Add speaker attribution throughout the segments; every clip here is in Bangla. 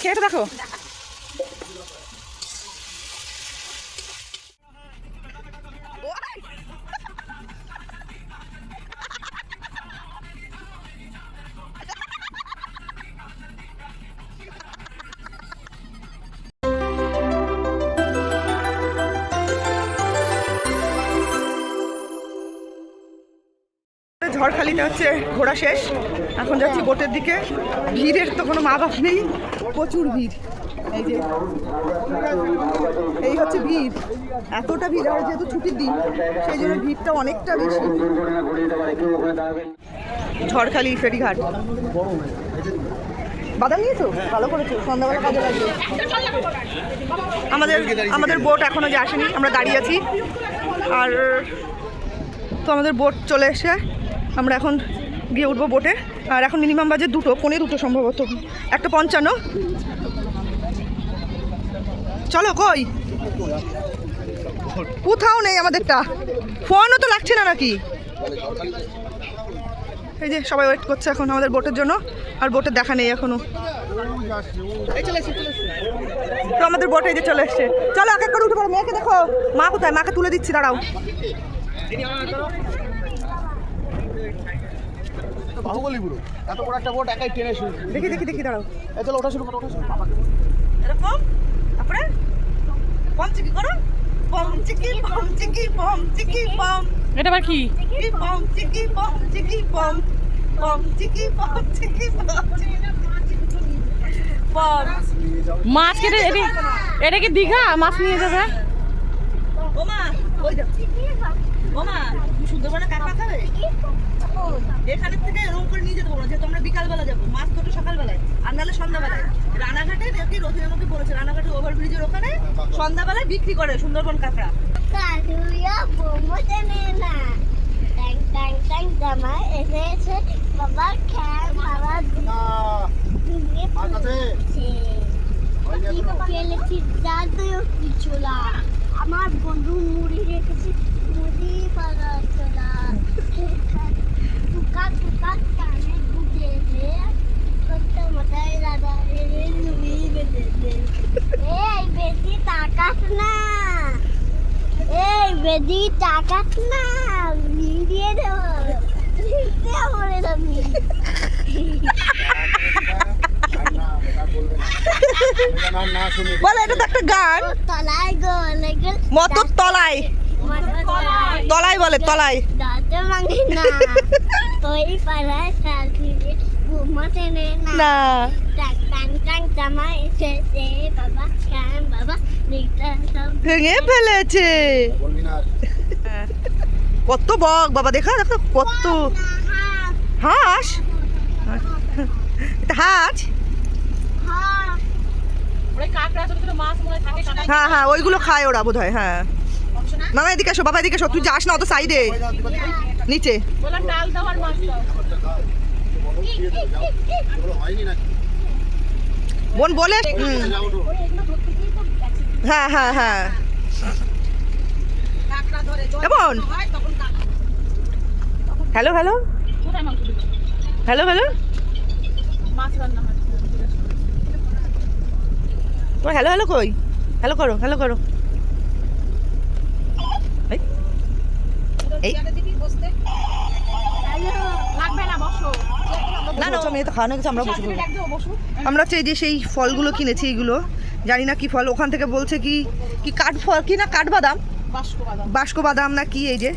Speaker 1: খেয়ে দেখো ঝড়খালিতে হচ্ছে ঘোরা শেষ। এখন যাচ্ছি বোটের দিকে। ভিড়ের তো কোনো মা বাপ নেই। প্রচুর ভিড়। এই যে, এই হচ্ছে ভিড়। এতটা ভিড়, আর যেহেতু ছুটির দিন, সেই জন্য ভিড়টা অনেকটা বেশি। ঝড়খালি, ফেরিঘাট। বাদাম নিয়েছো? ভালো করেছ। সন্ধ্যাবেলা কাজে লাগবে। আমাদের আমাদের বোট এখনও যে আসেনি, আমরা দাঁড়িয়ে আছি। আর তো আমাদের বোট চলে এসে আমরা এখন গিয়ে উঠবো বোটে। আর এখন মিনিমাম বাজে দুটো পনেরো দুটো সম্ভবত। একটা পঞ্চান্ন। চলো, কই? কোথাও নেই আমাদেরটা। ফোনও তো লাগছে না নাকি? এই যে সবাই ওয়েট করছে এখন আমাদের বোটের জন্য, আর বোটের দেখা নেই এখনও। তো আমাদের বোটে যে চলে এসছে। চলো, এক এক করে উঠে পড়ো। মেয়েকে দেখো। মা কোথায়? মাকে তুলে দিচ্ছি, দাঁড়াও।
Speaker 2: বাহুবলী পুরো এত বড় একটা বোট একাই টেনে শুরু
Speaker 1: দেখি দেখি দেখি দাঁড়াও।
Speaker 2: এই চলো ওঠা শুরু করো ওঠা শুরু করো।
Speaker 1: এরকম? তারপরে? পম চিকি করো। পম চিকি পম চিকি পম চিকি পম
Speaker 3: এটা আবার কি?
Speaker 1: চিকি পম চিকি পম চিকি পম পম চিকি পম চিকি পম
Speaker 3: মাছ কেটে এটা এটা কি দীঘা? মাছ নিয়ে যাবে
Speaker 1: ওমা ওই যাও ওমা সুন্দরবনে কাকা খাবে এখানে থেকে এরকম করে নিয়ে যেতে পারব না যেহেতু আমরা বিকালবেলা যাব মাছ ধরো সকালবেলায় আর নাহলে সন্ধ্যাবেলায়। রানাঘাটে নাকি রথির আমাকে বলেছে রানাঘাটে ওভারব্রিজের ওখানে সন্ধ্যাবেলায় বিক্রি করে সুন্দরবন কাঁকড়া।
Speaker 4: এসেছে। বাবা খ্যার বাবা
Speaker 2: মাছ
Speaker 4: দাদুও কিছু? না আমার বন্ধু মুড়ি রেখেছি মুড়ি পাড়া চলা বেদি তাকাস না মিলিয়ে দেবো বলে
Speaker 2: না
Speaker 1: বলে এটা তো একটা গান।
Speaker 4: তলায় গো
Speaker 1: তলায়। তলায় বলে তলায়।
Speaker 4: ভাঙে না তুই ঘুমাতে নে। না। দিকটা সব
Speaker 1: ভেঙে ফেলেছে। কত বক বাবা দেখা দেখো কত। হাঁস। হাঁস?
Speaker 3: হ্যাঁ
Speaker 1: হ্যাঁ ওইগুলো খায় ওরা বোধ হয় হ্যাঁ। মামা এদিকে এসো বাবা এদিকে এসো। তুই যাস না অত সাইডে নিচে। বোন বলে। হ্যাঁ হ্যাঁ হ্যাঁ। Hello hello. Hello hello. তোমার হ্যালো হ্যালো কই? হ্যালো করো হ্যালো করো এই, এই।
Speaker 3: না
Speaker 1: না না মেয়ে তো খাওয়ানো গেছে আমরা বসে। আমরা হচ্ছে এই যে সেই ফলগুলো কিনেছি এইগুলো জানি না কি ফল ওখান থেকে বলছে কি কি কাঠ ফল কি না কাঠবাদাম?
Speaker 3: বাস্ক বাদাম
Speaker 1: বাস্ক বাদাম না কি এই যে।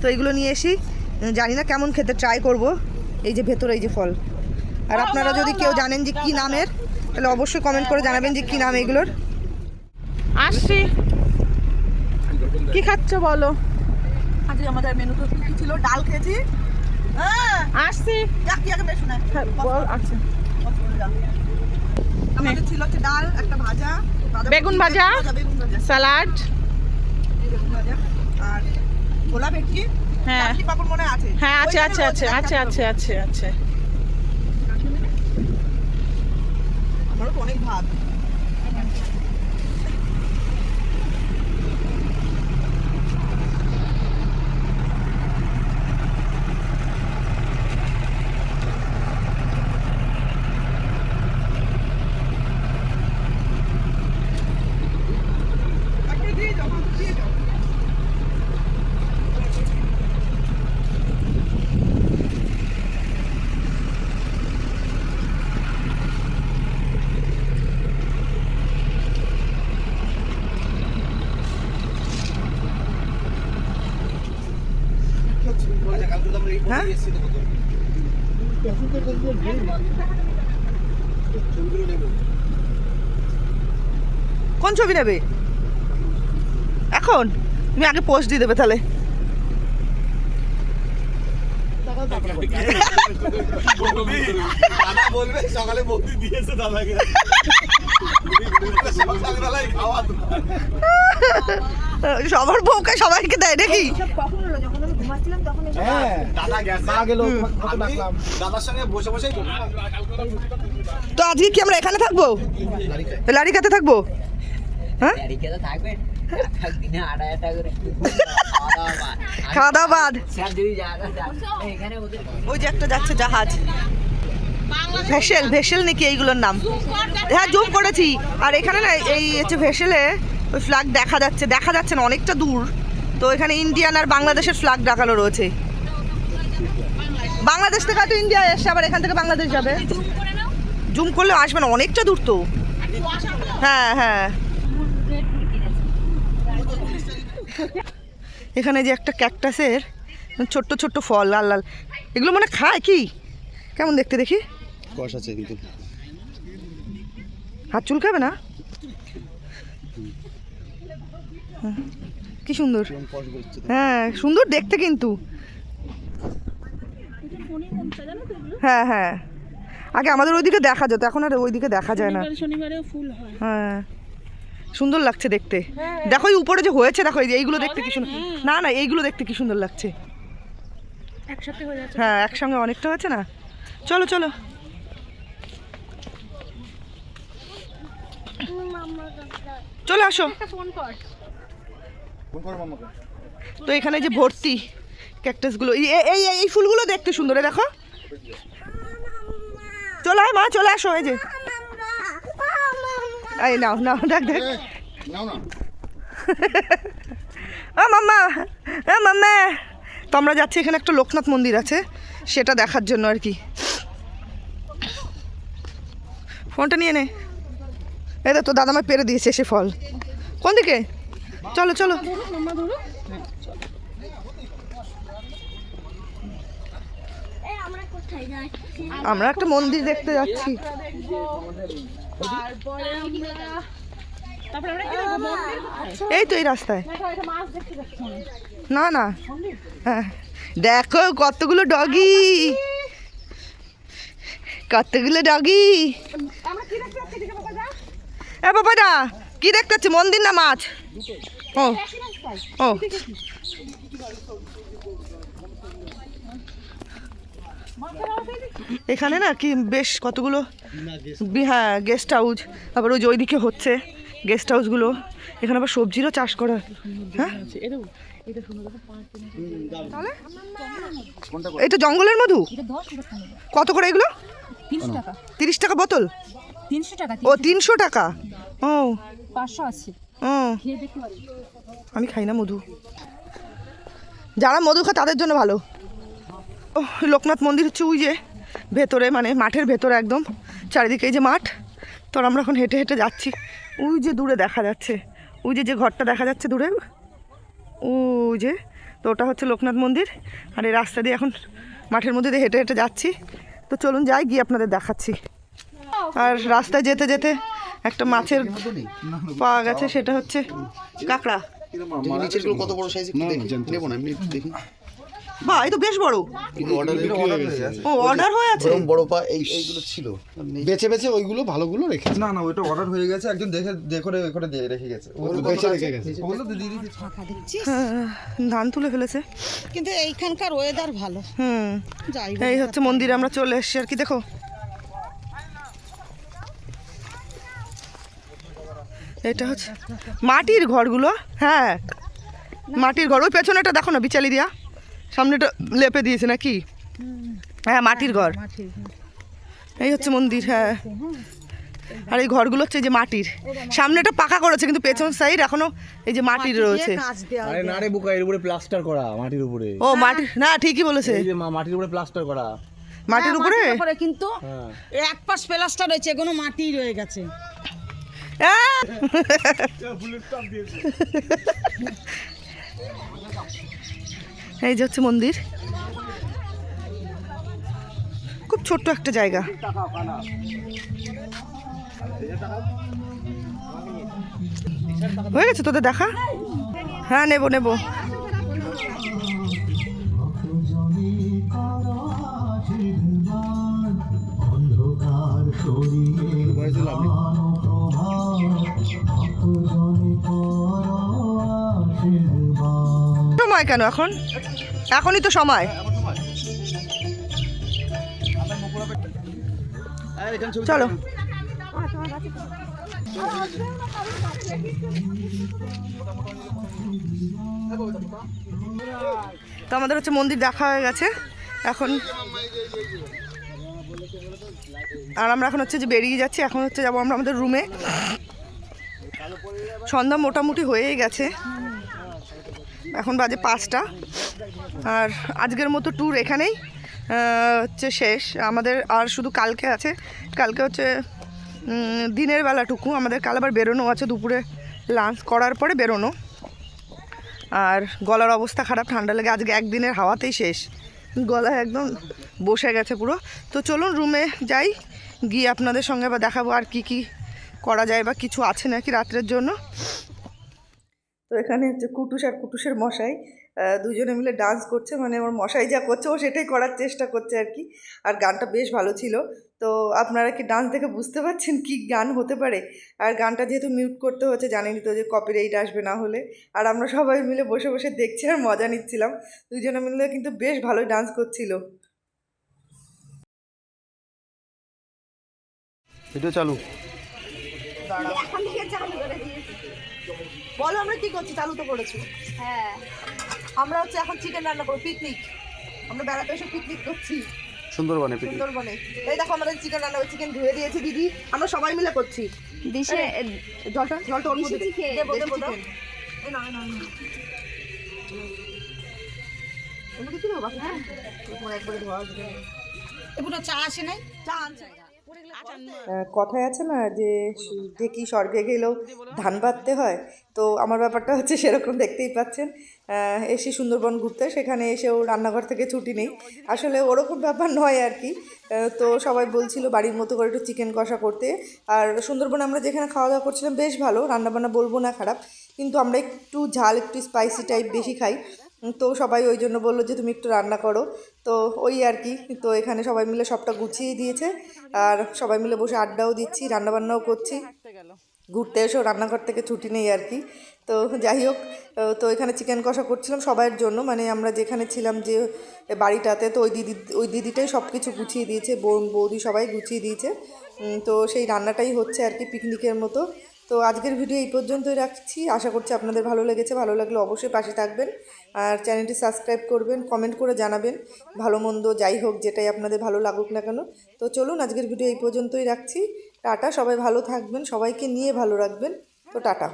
Speaker 1: তো এইগুলো নিয়ে এসি। জানি না কেমন খেতে ট্রাই করব। এই যে ভেতরে এই যে ফল। আর আপনারা যদি কেউ জানেন যে কি নামের তাহলে অবশ্যই কমেন্ট করে জানাবেন যে কি নাম এগুলোর।
Speaker 3: আসছি। কি খাচ্ছ বলো?
Speaker 1: আজকে আমাদের মেনুতে কি ছিল? ডাল খেয়েছি। হ্যাঁ।
Speaker 3: আসছি।
Speaker 1: কি আগে বেশ না।
Speaker 3: হ্যাঁ, বল আচ্ছা
Speaker 1: আমাদের ছিল হচ্ছে ডাল একটা ভাজা
Speaker 3: বেগুন ভাজা। স্যালাড
Speaker 1: আর গোলা ভেটকি
Speaker 3: হ্যাঁ।
Speaker 1: পাঁপড় মনে আছে?
Speaker 3: হ্যাঁ আছে আছে আছে আছে আছে আছে আছে।
Speaker 1: আমারও অনেক ভাত। হ্যাঁ? কোন ছবি নেবে? এখন? তুমি আগে পোস্ট দিয়ে দেবে তাহলে।
Speaker 2: বলবে সকালে খাওয়া।
Speaker 1: সবার বউকে সবাইকে দেয় নাকি?
Speaker 2: হ্যাঁ দাদা গেছে। না গেল দাদার সঙ্গে বসে বসেই তো
Speaker 1: আজকে কি আমরা এখানে থাকব? লারিকাতে থাকব? হ্যাঁ?
Speaker 5: খাওয়া দাওয়া বাদ।
Speaker 1: ওই যে একটা যাচ্ছে জাহাজ। ভেসেল ভেসেল নাকি এইগুলোর নাম? হ্যাঁ জুম করেছি। আর এখানে না এই হচ্ছে ভেসেলে ওই ফ্ল্যাগ দেখা যাচ্ছে দেখা যাচ্ছে না অনেকটা দূর। তো এখানে ইন্ডিয়ান আর বাংলাদেশের ফ্ল্যাগ দেখানো রয়েছে। বাংলাদেশ থেকে হয়তো ইন্ডিয়া এসছে আবার এখান থেকে বাংলাদেশ যাবে। জুম করলে আসবে না অনেকটা দূর তো। হ্যাঁ হ্যাঁ। এখানে যে একটা ক্যাকটাসের ছোট্ট ছোট্ট ফল লাল লাল। এগুলো মানে খায় কি? কেমন দেখতে দেখি?
Speaker 2: কষ আছে কিন্তু।
Speaker 1: হাত চুলকাবে না হুম, কি সুন্দর। হ্যাঁ সুন্দর দেখতে কিন্তু। হ্যাঁ হ্যাঁ। আগে আমাদের ওইদিকে দেখা যেত এখন আর ওইদিকে দেখা যায় না।
Speaker 3: শনিবারেও ফুল হয়।
Speaker 1: হ্যাঁ। সুন্দর লাগছে দেখতে। দেখো এই উপরে যে হয়েছে দেখো এই যে এইগুলো দেখতে কি সুন্দর না না এইগুলো দেখতে কি সুন্দর লাগছে।
Speaker 3: একসাথে হয়ে যাচ্ছে।
Speaker 1: হ্যাঁ একসঙ্গে অনেকটা হয়েছে না? চলো চলো। চলে আসো।
Speaker 3: ফোন কর
Speaker 2: ফোন করো। মামাকে
Speaker 1: তো এখানে যে ভর্তি ক্যাকটাসগুলো এই এই ফুলগুলো দেখতে সুন্দর দেখো। চলে আয় মা, চলে আসো, এই যে। এই নাও নাও, দেখ দেখ। ও মাম্মা মাম্মা। তো আমরা যাচ্ছি, এখানে একটা লোকনাথ মন্দির আছে, সেটা দেখার জন্য আর কি। ফোনটা নিয়ে নে। এই তো দাদামা পেরে দিয়েছে সে ফল। কোন দিকে? চলো চলো।
Speaker 4: আমরা
Speaker 1: একটা মন্দির দেখতে যাচ্ছি। এই তো এই রাস্তায়। না না। হ্যাঁ। দেখো, কতগুলো ডগি। কতগুলো ডগি।
Speaker 3: দিকে বাবা
Speaker 1: কি দেখতে মন্দির না মাছ ও ও। এখানে না কি বেশ কতগুলো হ্যাঁ গেস্ট হাউস আবার ওই যে ওইদিকে হচ্ছে গেস্ট হাউসগুলো এখানে আবার সবজিরও চাষ করা। হয়। এটা জঙ্গলের মধু? কত করে এগুলো? তিরিশ টাকা বোতল?
Speaker 6: তিনশো টাকা
Speaker 1: ও তিনশো টাকা। ও।
Speaker 6: পাঁচশো আছে
Speaker 1: আমি খাই না মধু। যারা মধু খায় তাদের জন্য ভালো। ও লোকনাথ মন্দির হচ্ছে ওই যে ভেতরে মানে মাঠের ভেতরে একদম। চারিদিকে এই যে মাঠ। তো আমরা এখন হেঁটে হেঁটে যাচ্ছি। ওই যে দূরে দেখা যাচ্ছে। ওই যে যে ঘরটা দেখা যাচ্ছে দূরে। ওই যে তো ওটা হচ্ছে লোকনাথ মন্দির। আর এই রাস্তা দিয়ে এখন মাঠের মধ্যে দিয়ে হেঁটে হেঁটে যাচ্ছি। তো চলুন যাই গিয়ে আপনাদের দেখাচ্ছি। আর রাস্তায় যেতে যেতে একটা মাছের পাওয়া গেছে সেটা হচ্ছে কাঁকড়া।
Speaker 2: কত বড় সাইজ নেব না এমনি দেখি।
Speaker 1: বা এই তো বেশ বড়।
Speaker 2: হয়ে
Speaker 1: ও অর্ডার হয়ে আছে?
Speaker 2: বড় পা এই এইগুলো ছিল।
Speaker 7: বেছে বেছে ওইগুলো ভালোগুলো রেখে না না ওইটা অর্ডার হয়ে গেছে। একজন দেখে দেখে করে দিয়ে রেখে গেছে।
Speaker 2: রেখে
Speaker 7: ওগুলো তো
Speaker 1: হ্যাঁ, ধান তুলে ফেলেছে।
Speaker 8: কিন্তু এইখানকার ওয়েদার ভালো।
Speaker 1: হুম
Speaker 8: যাই
Speaker 1: এই হচ্ছে মন্দিরে আমরা চলে এসেছি। আর কি দেখো এটা হচ্ছে মাটির ঘরগুলো হ্যাঁ। মাটির ঘর ওই পেছনেটা দেখো না বিচালি দিয়া। সামনেটা লেপে দিয়েছে নাকি? হ্যাঁ মাটির ঘর। এই হচ্ছে মন্দির হ্যাঁ। আর এই ঘরগুলো হচ্ছে যে মাটির। সামনেটা পাকা করেছে কিন্তু পেছন সাইড এখনও এই যে মাটির রয়েছে।
Speaker 9: আরে না রে বুকা এর উপরে প্লাস্টার করা মাটির উপরে।
Speaker 1: ও মাটির না ঠিকই বলেছে।
Speaker 9: এই যে মাটির উপরে প্লাস্টার করা।
Speaker 1: মাটির উপরে?
Speaker 8: হ্যাঁ, উপরে কিন্তু
Speaker 9: হ্যাঁ।
Speaker 8: এক পাশ প্লাস্টার রয়েছে কোনো মাটি রয়ে গেছে!
Speaker 1: এই যে হচ্ছে মন্দির। খুব ছোট্ট একটা জায়গা। হয়ে গেছে তোদের দেখা? হ্যাঁ নেব নেব। সময় কেন এখন? এখনই তো সময়। চলো। তো আমাদের হচ্ছে মন্দির দেখা হয়ে গেছে। এখন আর আমরা এখন হচ্ছে যে বেরিয়ে যাচ্ছি, এখন হচ্ছে যাব আমরা আমাদের রুমে সন্ধ্যা মোটামুটি হয়েই গেছে। এখন বাজে পাঁচটা। আর আজকের মতো ট্যুর এখানেই হচ্ছে শেষ। আমাদের আর শুধু কালকে আছে। কালকে হচ্ছে দিনের বেলাটুকু। আমাদের কাল আবার বেরোনো আছে দুপুরে লাঞ্চ করার পরে বেরোনো। আর গলার অবস্থা খারাপ, ঠান্ডা লেগে আজকে একদিনের হাওয়াতেই শেষ। গলা একদম বসে গেছে পুরো। তো চলুন রুমে যাই, গিয়ে আপনাদের সঙ্গে বা দেখাবো আর কি কি করা যায় বা কিছু আছে নাকি রাত্রের জন্য? তো এখানে হচ্ছে কুটুস আর কুটুসের মশাই দুজনে মিলে ডান্স করছে মানে ওর মশাই যা করছে ও সেটাই করার চেষ্টা করছে আর কি। আর গানটা বেশ ভালো ছিল। তো আপনারা কি ডান্স দেখে বুঝতে পারছেন কি গান হতে পারে? আর গানটা যেহেতু মিউট করতে হচ্ছে জানেনই তো যে কপিরাইট আসবে না হলে। আর আমরা সবাই মিলে বসে বসে দেখছি আর মজা নিচ্ছিলাম। দুজনে মিলে কিন্তু বেশ ভালোই ডান্স করছিল।
Speaker 2: ভিডিও চালু।
Speaker 1: বলো আমরা কি করছি? চালু তো করেছ।
Speaker 4: হ্যাঁ।
Speaker 1: আমরা হচ্ছে এখন চিকেন রান্না করব পিকনিক আমরা বেড়াতে এসে পিকনিক করছি।
Speaker 2: সুন্দরবনে পিকনিক
Speaker 1: সুন্দরবনে। এই দেখো আমাদের চিকেন রান্না চিকেন ধুয়ে দিয়েছে দিদি। আমরা সবাই মিলে করছি।
Speaker 4: দিশে
Speaker 1: জলটা জলটা। দেবো দেবো একবারে ধোয়া
Speaker 8: এগুলো চা আসে নাই?
Speaker 1: চা আনছে। কথায় আছে না যে যে কি স্বর্গে গেলেও ধান বাঁধতে হয় তো আমার ব্যাপারটা হচ্ছে সেরকম দেখতেই পাচ্ছেন। এসে সুন্দরবন ঘুরতে সেখানে এসেও রান্নাঘর থেকে ছুটি নেই। আসলে ওরকম ব্যাপার নয় আর কি। তো সবাই বলছিল বাড়ির মতো করে একটু চিকেন কষা করতে। আর সুন্দরবনে আমরা যেখানে খাওয়া দাওয়া করছিলাম বেশ ভালো। রান্নাবান্না বলব না খারাপ। কিন্তু আমরা একটু ঝাল একটু স্পাইসি টাইপ বেশি খাই। তো সবাই ওই জন্য বলল যে তুমি একটু রান্না করো। তো ওই আর কি, তো এখানে সবাই মিলে সবটা গুছিয়ে দিয়েছে। আর সবাই মিলে বসে আড্ডাও দিচ্ছি, রান্নাবান্নাও করছি। ঘুরতে এসেও রান্নাঘর থেকে ছুটি নেই আর কি। তো যাই হোক তো এখানে চিকেন কষা করছিলাম সবার জন্য। মানে আমরা যেখানে ছিলাম যে বাড়িটাতে, তো ওই দিদি, ওই দিদিটাই সব কিছু গুছিয়ে দিয়েছে। বোন, বৌদি সবাই গুছিয়ে দিয়েছে। তো সেই রান্নাটাই হচ্ছে আর কি, পিকনিকের মতো। তো আজকের ভিডিও এই পর্যন্তই রাখছি। আশা করছি আপনাদের ভালো লেগেছে। ভালো লাগলে অবশ্যই পাশে থাকবেন। আর চ্যানেলটি সাবস্ক্রাইব করবেন, কমেন্ট করে জানাবেন। ভালো মন্দ যাই হোক, যেটাই আপনাদের ভালো লাগুক না কেন। তো চলুন আজকের ভিডিও এই পর্যন্তই রাখছি। টাটা, সবাই ভালো থাকবেন, সবাইকে নিয়ে ভালো রাখবেন। তো টাটা।